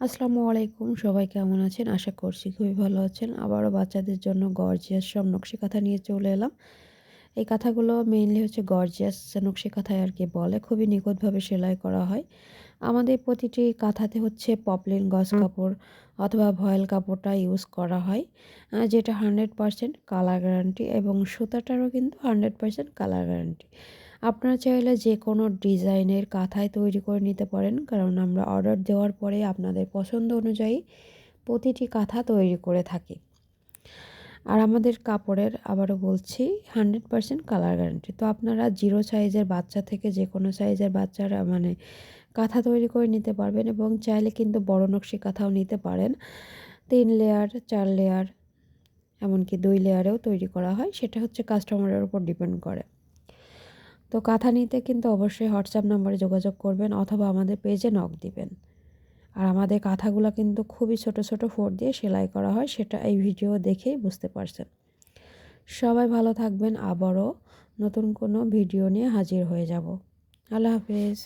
আসসালামু আলাইকুম সবাই কেমন আছেন? আশা করছি খুবই ভালো আছেন। আবারও বাচ্চাদের জন্য গর্জিয়াস সব নকশি কাঁথা নিয়ে চলে এলাম। এই কাঁথাগুলো মেইনলি হচ্ছে গর্জিয়াস নকশি কাঁথায় আর কি বলে। খুবই নিখুঁতভাবে সেলাই করা হয়। আমাদের প্রতিটি কাঁথাতে হচ্ছে পপলিন গজ কাপড় অথবা ভয়েল কাপড়টা ইউজ করা হয়। যেটা হান্ড্রেড পারসেন্ট কালার গ্যারান্টি এবং সুতাটারও কিন্তু হান্ড্রেড পারসেন্ট কালার গ্যারান্টি আপনারা চাইলে যে কোনো ডিজাইনের কাঁথায় তৈরি করে নিতে পারেন, কারণ আমরা অর্ডার দেওয়ার পরে আপনাদের পছন্দ অনুযায়ী প্রতিটি কাঁথা তৈরি করে থাকি। আর আমাদের কাপড়ের আবারও বলছি, হান্ড্রেড পারসেন্ট কালার গ্যারান্টি। তো আপনারা জিরো সাইজের বাচ্চা থেকে যে কোনো সাইজের বাচ্চারা মানে কাঁথা তৈরি করে নিতে পারবেন এবং চাইলে কিন্তু বড় নকশি কাঁথাও নিতে পারেন। তিন লেয়ার, চার লেয়ার, এমনকি দুই লেয়ারেও তৈরি করা হয়। সেটা হচ্ছে কাস্টমারের উপর ডিপেন্ড করে। তো কাঁথা নিতে কিন্তু অবশ্যই হোয়াটসঅ্যাপ নম্বরে যোগাযোগ করবেন অথবা আমাদের পেজে নক দিবেন। আর আমাদের কাঁথাগুলো কিন্তু খুবই ছোট ছোট ফোর দিয়ে সেলাই করা হয়, সেটা এই ভিডিও দেখেই বুঝতে পারছেন। সবাই ভালো থাকবেন, আবারও নতুন কোনো ভিডিও নিয়ে হাজির হয়ে যাব। আল্লাহ হাফেজ।